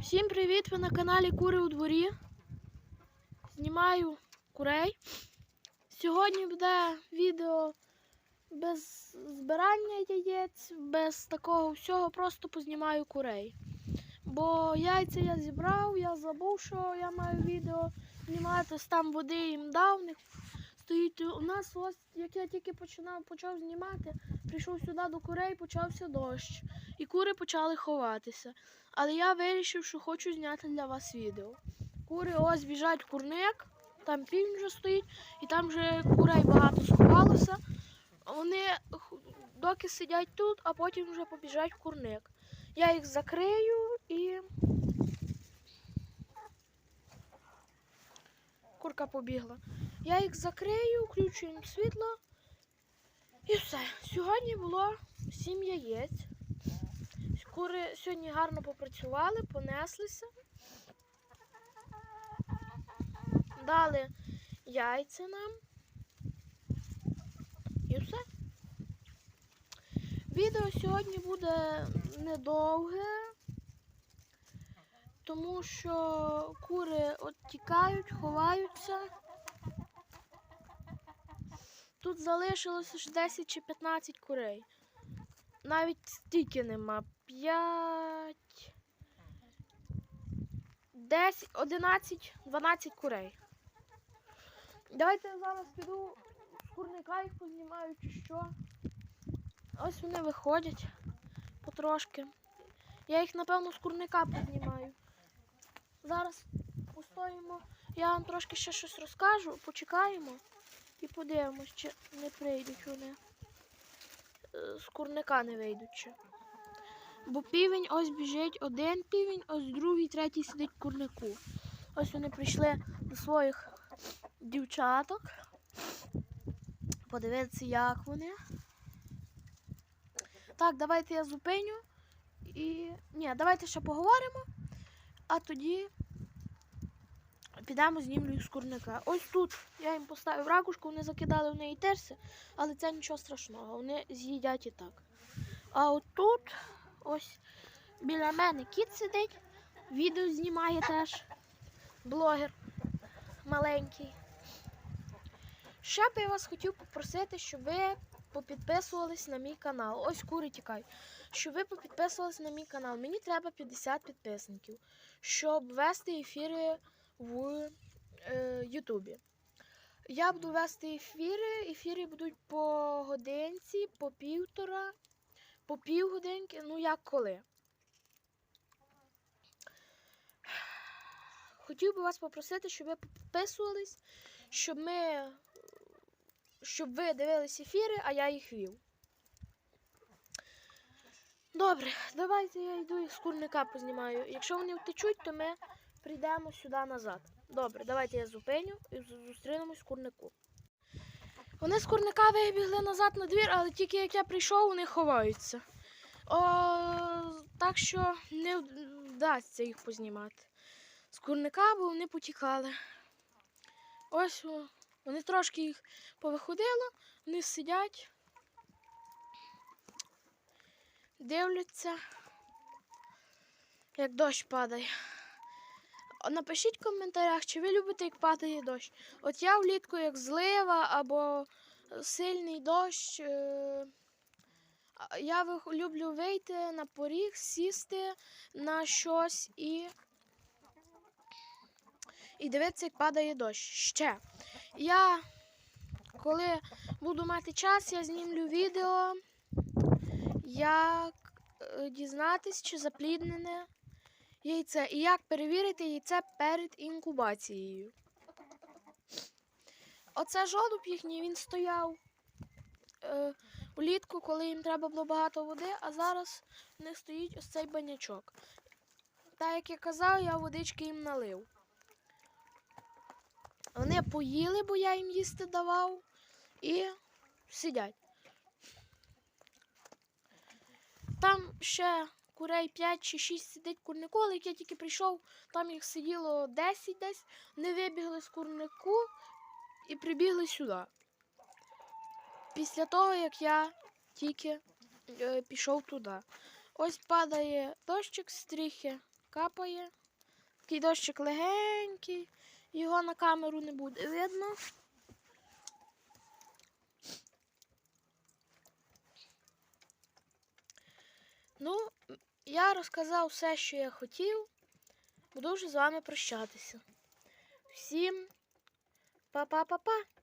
Всім привіт! Ви на каналі Кури у дворі. Знімаю курей. Сьогодні буде відео без збирання яєць, без такого всього, просто познімаю курей. Бо яйця я зібрав, я забув, що я маю відео знімати, там води їм дав. Стоїть у нас, ось як я тільки починав почав знімати, прийшов сюди до курей, почався дощ. І кури почали ховатися. Але я вирішив, що хочу зняти для вас відео. Кури ось біжать в курник, там півень вже стоїть, і там вже курей багато сховалося. Вони доки сидять тут, а потім вже побіжать в курник. Я їх закрию і. Курка побігла. Я їх закрию, включу їм світло. І все. Сьогодні було 7 яєць. Кури сьогодні гарно попрацювали, понеслися. Дали яйця нам. І все. Відео сьогодні буде недовге, тому що кури от тікають, ховаються. Тут залишилося ж 10 чи 15 курей. Навіть стільки нема. 5, 10, 11, 12 курей. Давайте я зараз піду з курника їх познімаю чи що. Ось вони виходять потрошки. Я їх, напевно, з курника познімаю. Зараз постоїмо. Я вам трошки ще щось розкажу, почекаємо і подивимось, чи не прийдуть вони. Е, З курника не вийдуть ще. Бо півень ось біжить один півень, ось другий, третій сидить в курнику. Ось вони прийшли до своїх дівчаток. Подивитися, як вони. Так, давайте я зупиню. І. Ні, давайте ще поговоримо. А тоді підемо знімлю їх з курника. Ось тут я їм поставив ракушку, вони закидали в неї терси, але це нічого страшного, вони з'їдять і так. А от тут ось біля мене кіт сидить, відео знімає теж. Блогер маленький. Ще б я вас хотів попросити, щоб ви попідписувались на мій канал. Ось кури тікають. Щоб ви попідписувались на мій канал. Мені треба 50 підписників, щоб вести ефіри в е, Ютубі. Я буду вести ефіри. Ефіри будуть по годинці, по півтора, по півгодинки, ну як коли. Хотів би вас попросити, щоб ви підписувались, щоб ми. Щоб ви дивились ефіри, а я їх вів. Добре, давайте я йду їх з курника познімаю. Якщо вони втечуть, то ми прийдемо сюди назад. Добре, давайте я зупиню і зустрінемось в курнику. Вони з курника вибігли назад на двір, але тільки як я прийшов, вони ховаються. О, так що не вдасться їх познімати. З курника, бо вони потікали. Ось вони трошки їх повиходило, вони сидять, дивляться, як дощ падає. Напишіть в коментарях, чи ви любите, як падає дощ. От я влітку як злива або сильний дощ. е, Я люблю вийти на поріг, сісти на щось і, і дивитися, як падає дощ. Ще. Я, коли буду мати час, я знімлю відео, як е, дізнатись, чи запліднене яйце. І як перевірити яйце перед інкубацією. Оце жолуб їхній, він стояв е, улітку, коли їм треба було багато води, а зараз в них стоїть ось цей банячок. Та, як я казав, я водички їм налив. Вони поїли, бо я їм їсти давав, і сидять. Там ще курей 5 чи 6 сидить курнику, але як я тільки прийшов, там їх сиділо 10 десь, вони вибігли з курнику і прибігли сюди. Після того, як я тільки е, пішов туди. Ось падає дощик з стріхи. капає. Такий дощик легенький. Його на камеру не буде видно. Ну, я розказав все, що я хотів. Буду вже з вами прощатися. Всім па-па-па-па!